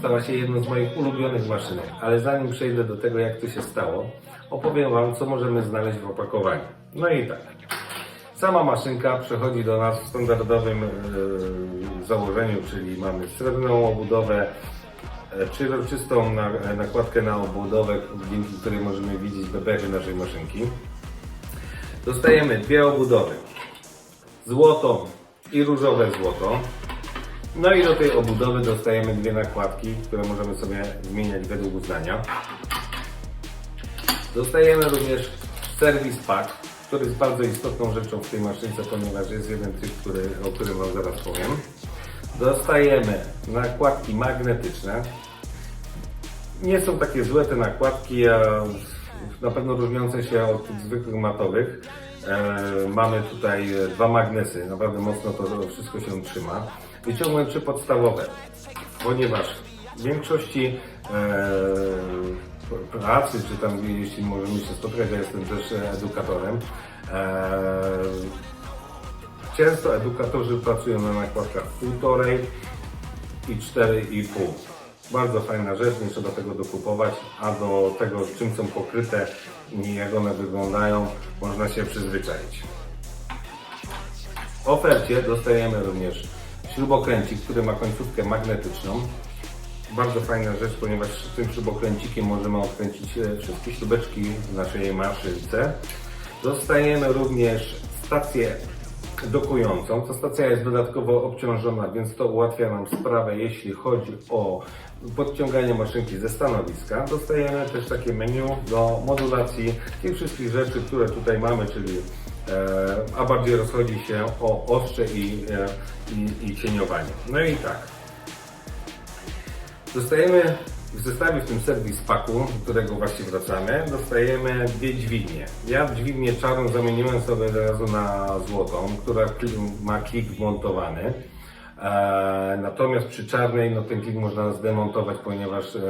Stała się jedną z moich ulubionych maszynek, ale zanim przejdę do tego, jak to się stało, opowiem Wam, co możemy znaleźć w opakowaniu. No i tak. Sama maszynka przechodzi do nas w standardowym e, założeniu, czyli mamy srebrną obudowę, e, przezroczystą e, nakładkę na obudowę, dzięki której możemy widzieć bebechy naszej maszynki. Dostajemy dwie obudowy. Złoto i różowe złoto. No i do tej obudowy dostajemy dwie nakładki, które możemy sobie zmieniać według uznania. Dostajemy również serwis pack, który jest bardzo istotną rzeczą w tej maszynce, ponieważ jest jeden typ, który, o którym Wam zaraz powiem. Dostajemy nakładki magnetyczne. Nie są takie złe te nakładki, a na pewno różniące się od zwykłych matowych. E, mamy tutaj dwa magnesy, naprawdę mocno to wszystko się trzyma. Wyciągłem trzy podstawowe, ponieważ w większości e, pracy, czy tam jeśli możemy się spotkać, ja jestem też edukatorem, e, często edukatorzy pracują na nakładkach półtorej i 4,5. Bardzo fajna rzecz, nie trzeba tego dokupować, a do tego czym są pokryte i jak one wyglądają, można się przyzwyczaić. W ofercie dostajemy również śrubokręcik, który ma końcówkę magnetyczną. Bardzo fajna rzecz, ponieważ tym śrubokręcikiem możemy odkręcić e, wszystkie śrubeczki w naszej maszynce. Dostajemy również stację dokującą. Ta stacja jest dodatkowo obciążona, więc to ułatwia nam sprawę, jeśli chodzi o podciąganie maszynki ze stanowiska. Dostajemy też takie menu do modulacji tych wszystkich rzeczy, które tutaj mamy, czyli a bardziej rozchodzi się o ostrze i, e, i, i cieniowanie. No i tak. Dostajemy w zestawie w tym serwis paku, do którego właśnie wracamy, dostajemy dwie dźwignie. Ja dźwignię czarną zamieniłem sobie od razu na złotą, która ma klik wmontowany. E, natomiast przy czarnej no, ten klik można zdemontować, ponieważ e,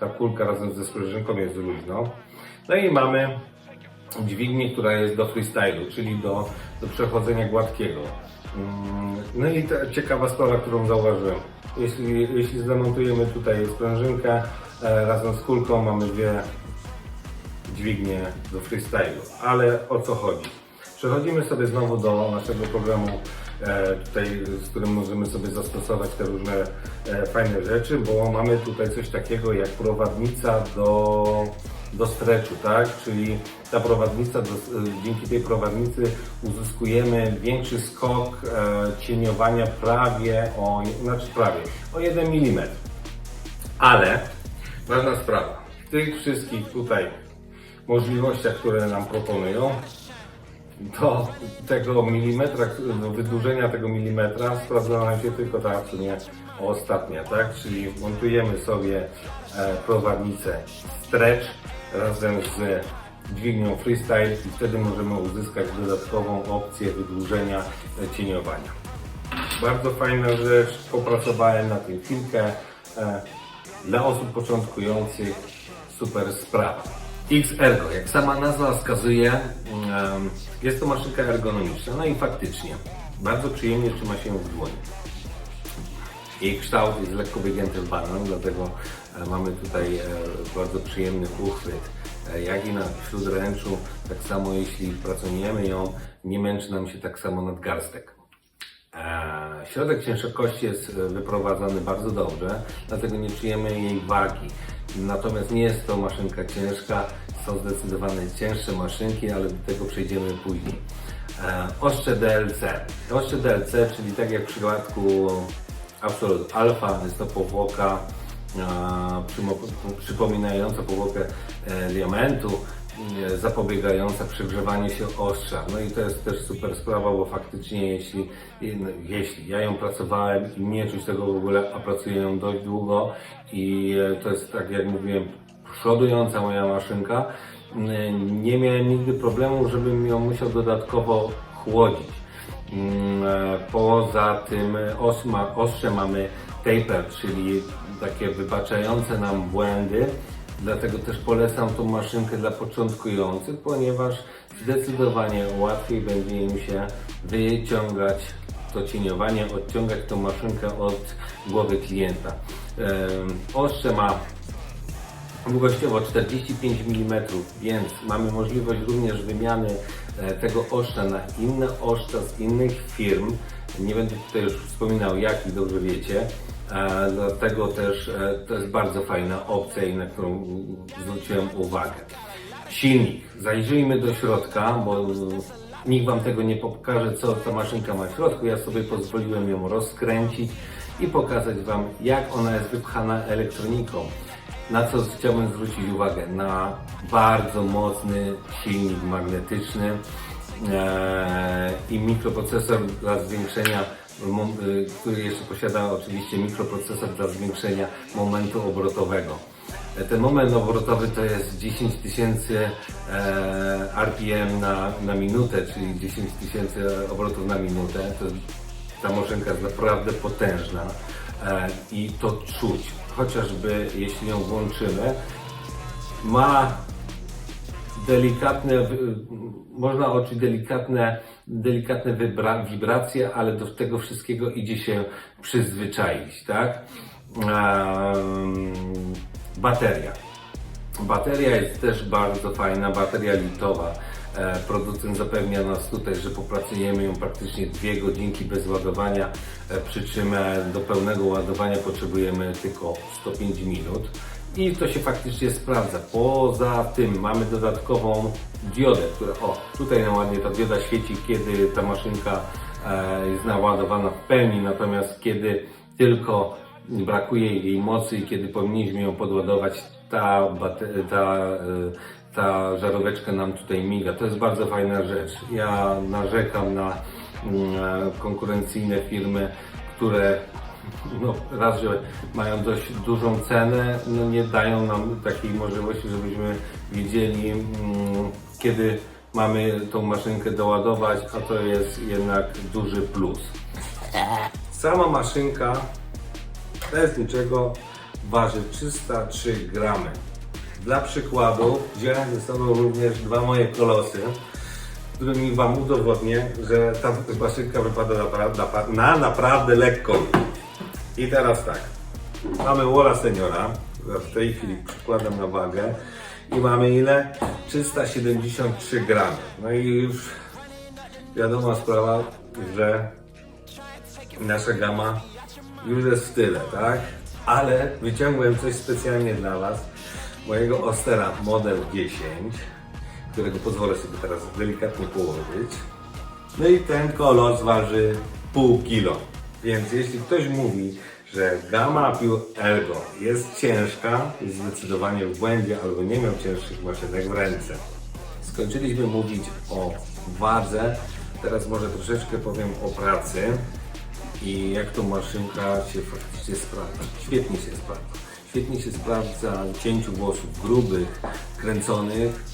ta kulka razem ze sprężynką jest luźno. No i mamy dźwignię, która jest do freestylu, czyli do, do przechodzenia gładkiego. Mm, No i ta ciekawa sprawa, którą zauważyłem. Jeśli, jeśli zdemontujemy tutaj sprężynkę e, razem z kulką, mamy dwie dźwignie do freestylu. Ale o co chodzi? Przechodzimy sobie znowu do naszego programu, e, tutaj, z którym możemy sobie zastosować te różne e, fajne rzeczy, bo mamy tutaj coś takiego jak prowadnica do, do stretchu, tak? Czyli ta prowadnica, e, dzięki tej prowadnicy uzyskujemy większy skok e, cieniowania prawie o, znaczy prawie, o 1 mm. Ale ważna sprawa, w tych wszystkich tutaj możliwościach, które nam proponują, do tego milimetra, do wydłużenia tego milimetra sprawdza nam się tylko ta w ostatnia, tak? Czyli montujemy sobie e, prowadnicę stretch razem z dźwignią freestyle i wtedy możemy uzyskać dodatkową opcję wydłużenia e, cieniowania. Bardzo fajna rzecz, popracowałem na tym chwilkę. E, Dla osób początkujących super sprawa. X-Ergo, jak sama nazwa wskazuje, jest to maszynka ergonomiczna. No i faktycznie, bardzo przyjemnie trzyma się w dłoni. Jej kształt jest lekko wygięty w dlatego e, mamy tutaj e, bardzo przyjemny uchwyt. E, Jak i na śródręczu, tak samo jeśli pracujemy ją, nie męczy nam się tak samo nadgarstek. E, Środek ciężkości jest e, wyprowadzany bardzo dobrze, dlatego nie czujemy jej wagi. Natomiast nie jest to maszynka ciężka, są zdecydowanie cięższe maszynki, ale do tego przejdziemy później. E, Ostrze DLC. Ostrze DLC, czyli tak jak w przypadku Absolute Alpha, jest to powłoka e, przypominająca powłokę diamentu, zapobiegająca przegrzewaniu się ostrza. No i to jest też super sprawa, bo faktycznie jeśli, jeśli ja ją pracowałem i nie czuć tego w ogóle, a pracuję ją dość długo i e, to jest tak jak mówiłem, przodująca moja maszynka, e, nie miałem nigdy problemu, żebym ją musiał dodatkowo chłodzić. Mm, e, Poza tym e, ostrze mamy taper, czyli takie wybaczające nam błędy. Dlatego też polecam tą maszynkę dla początkujących, ponieważ zdecydowanie łatwiej będzie im się wyciągać to cieniowanie, odciągać tą maszynkę od głowy klienta. Ostrze ma długościowo 45 mm, więc mamy możliwość również wymiany e, tego ostrza na inne ostrza z innych firm. Nie będę tutaj już wspominał jakich, dobrze wiecie. E, Dlatego też e, to jest bardzo fajna opcja i na którą zwróciłem uwagę. Silnik. Zajrzyjmy do środka, bo mm, nikt Wam tego nie pokaże, co ta maszynka ma w środku. Ja sobie pozwoliłem ją rozkręcić i pokazać Wam, jak ona jest wypchana elektroniką. Na co chciałbym zwrócić uwagę? Na bardzo mocny silnik magnetyczny e, i mikroprocesor dla zwiększenia, który jeszcze posiada oczywiście mikroprocesor dla zwiększenia momentu obrotowego. E, Ten moment obrotowy to jest 10 tysięcy e, RPM na, na minutę, czyli 10 tysięcy obrotów na minutę. To, ta maszynka jest naprawdę potężna e, i to czuć, chociażby jeśli ją włączymy. Ma delikatne, można odczuć delikatne, delikatne wibra, wibracje, ale do tego wszystkiego idzie się przyzwyczaić, tak? Em, bateria. Bateria jest też bardzo fajna, bateria litowa. E, Producent zapewnia nas tutaj, że popracujemy ją praktycznie dwie godzinki bez ładowania, e, przy czym e, do pełnego ładowania potrzebujemy tylko 105 minut. I to się faktycznie sprawdza. Poza tym mamy dodatkową diodę, która, o, tutaj nam ładnie ta dioda świeci, kiedy ta maszynka e, jest naładowana w pełni, natomiast kiedy tylko brakuje jej mocy i kiedy powinniśmy ją podładować, ta, ta, e, ta żaróweczka nam tutaj miga. To jest bardzo fajna rzecz. Ja narzekam na mm, e, konkurencyjne firmy, które no, raz, że mają dość dużą cenę, no nie dają nam takiej możliwości, żebyśmy wiedzieli, mm, kiedy mamy tą maszynkę doładować, a to jest jednak duży plus. Sama maszynka bez niczego waży 303 gramy. Dla przykładu wziąłem ze sobą również dwa moje kolosy, którymi Wam udowodnię, że ta maszynka wypada napra- na naprawdę lekko. I teraz tak, mamy Wola Seniora, w tej chwili przykładam na wagę i mamy ile? 373 gramy. No i już wiadoma sprawa, że nasza gama już jest w tyle, tak? Ale wyciągłem coś specjalnie dla Was, mojego Ostera Model 10, którego pozwolę sobie teraz delikatnie położyć. No i ten kolos waży pół kilo. Więc jeśli ktoś mówi, że Gamma Pure Ergo jest ciężka, jest zdecydowanie w błędzie albo nie miał cięższych maszynek w ręce. Skończyliśmy mówić o wadze, teraz może troszeczkę powiem o pracy i jak tą maszynka się faktycznie sprawdza. Świetnie się sprawdza. Świetnie się sprawdza w cięciu włosów grubych, kręconych.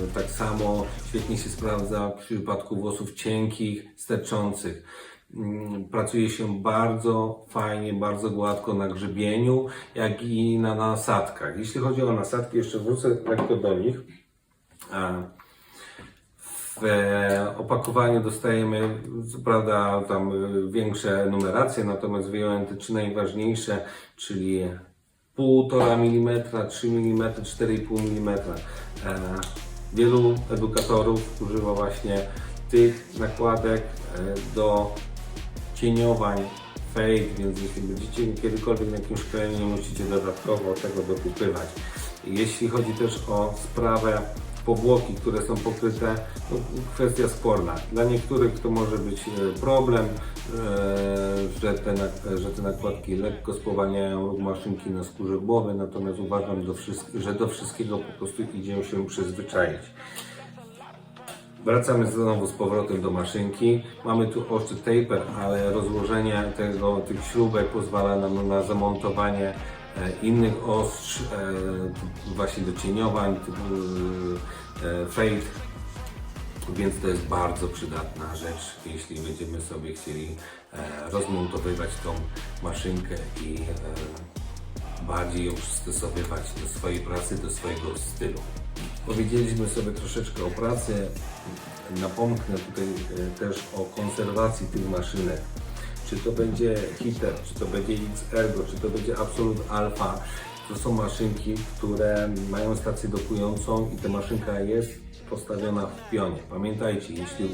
Yy, tak samo świetnie się sprawdza w przypadku włosów cienkich, sterczących. Yy, Pracuje się bardzo fajnie, bardzo gładko na grzebieniu, jak i na nasadkach. Jeśli chodzi o nasadki, jeszcze wrócę lekko do nich. W e, opakowaniu dostajemy, co prawda, tam e, większe numeracje, natomiast wyjąłem te trzy najważniejsze, czyli 1,5 mm, 3 mm, 4,5 mm. Wielu edukatorów używa właśnie tych nakładek e, do cieniowań fade, więc jeśli będziecie kiedykolwiek na jakimś szkoleniu, nie musicie dodatkowo tego dokupywać. Jeśli chodzi też o sprawę powłoki, które są pokryte, no, kwestia sporna. Dla niektórych to może być e, problem, e, że te, że te nakładki lekko spowalniają ruch maszynki na skórze głowy, natomiast uważam, że do wszystkiego po prostu idzie się przyzwyczaić. Wracamy znowu z powrotem do maszynki. Mamy tu ostrze taper, ale rozłożenie tego, tych śrubek pozwala nam na zamontowanie e, innych ostrz, e, właśnie do cieniowań, e, fade. Więc to jest bardzo przydatna rzecz, jeśli będziemy sobie chcieli rozmontowywać tą maszynkę i bardziej ją przystosowywać do swojej pracy, do swojego stylu. Powiedzieliśmy sobie troszeczkę o pracy. Napomknę tutaj e, też o konserwacji tych maszynek. Czy to będzie Hitter, czy to będzie X-Ergo, czy to będzie Absolute Alpha. To są maszynki, które mają stację dokującą i ta maszynka jest postawiona w pionie. Pamiętajcie, jeśli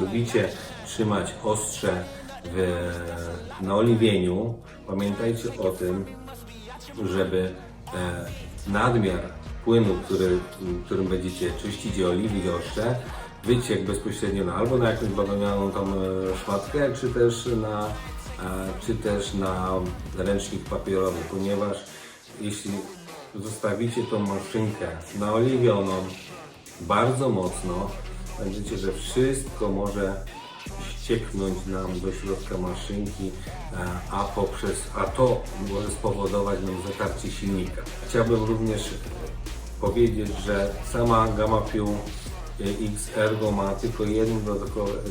lubicie trzymać ostrze w, na oliwieniu, pamiętajcie o tym, żeby e, nadmiar płynu, który, którym będziecie czyścić i oliwić ostrze, wyciek bezpośrednio na, albo na jakąś bawełnianą tam e, szmatkę, czy też na, e, czy też na ręcznik papierowy, ponieważ jeśli zostawicie tą maszynkę naoliwioną bardzo mocno, będziecie, że wszystko może ścieknąć nam do środka maszynki, e, a poprzez, a to może spowodować nam zatarcie silnika. Chciałbym również powiedzieć, że sama Gamma Piu X Ergo ma tylko jedno,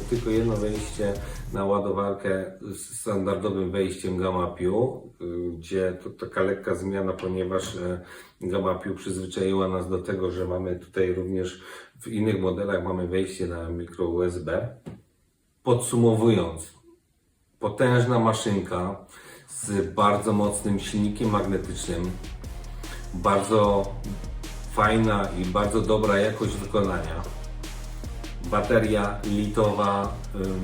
tylko jedno wejście na ładowarkę z standardowym wejściem Gamma Piu, y, gdzie to taka lekka zmiana, ponieważ e, Gamma Piu przyzwyczaiła nas do tego, że mamy tutaj również w innych modelach mamy wejście na mikro USB. Podsumowując, potężna maszynka z bardzo mocnym silnikiem magnetycznym, bardzo fajna i bardzo dobra jakość wykonania. Bateria litowa,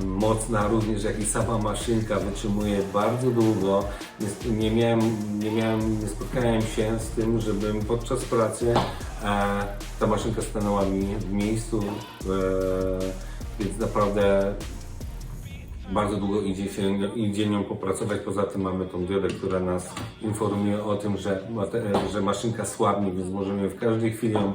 mocna również jak i sama maszynka wytrzymuje bardzo długo. Nie, nie, miałem, nie, miałem, nie spotkałem się z tym, żebym podczas pracy e, ta maszynka stanęła mi w miejscu, e, więc naprawdę bardzo długo idzie, się, idzie nią popracować. Poza tym mamy tą diodę, która nas informuje o tym, że, że maszynka słabnie, więc możemy w każdej chwili ją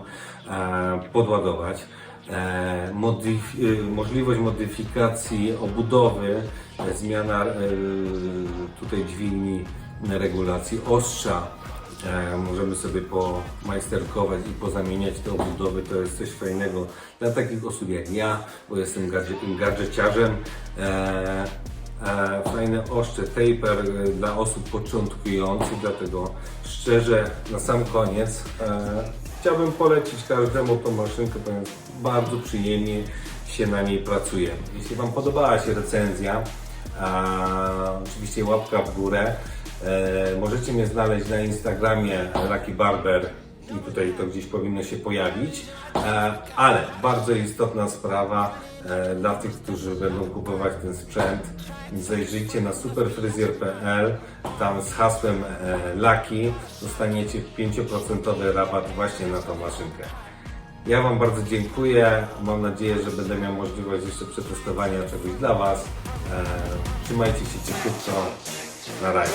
e, podładować. E, modyf- y, możliwość modyfikacji obudowy, e, zmiana tutaj dźwigni regulacji ostrza. E, możemy sobie pomajsterkować i pozamieniać te obudowy. To jest coś fajnego dla takich osób jak ja, bo jestem gadżet- gadżeciarzem. E, e, fajne oszcze taper dla osób początkujących, dlatego szczerze na sam koniec chciałbym polecić każdemu tą maszynkę, ponieważ bardzo przyjemnie się na niej pracuje. Jeśli Wam podobała się recenzja, oczywiście łapka w górę. E, możecie mnie znaleźć na Instagramie Lucky Barber i tutaj to gdzieś powinno się pojawić. E, ale bardzo istotna sprawa e, dla tych, którzy będą kupować ten sprzęt. Zajrzyjcie na superfryzjer.pl. Tam z hasłem Lucky dostaniecie 5% rabat właśnie na tą maszynkę. Ja Wam bardzo dziękuję. Mam nadzieję, że będę miał możliwość jeszcze przetestowania czegoś dla Was. Trzymajcie się ciepłutko. Na razie.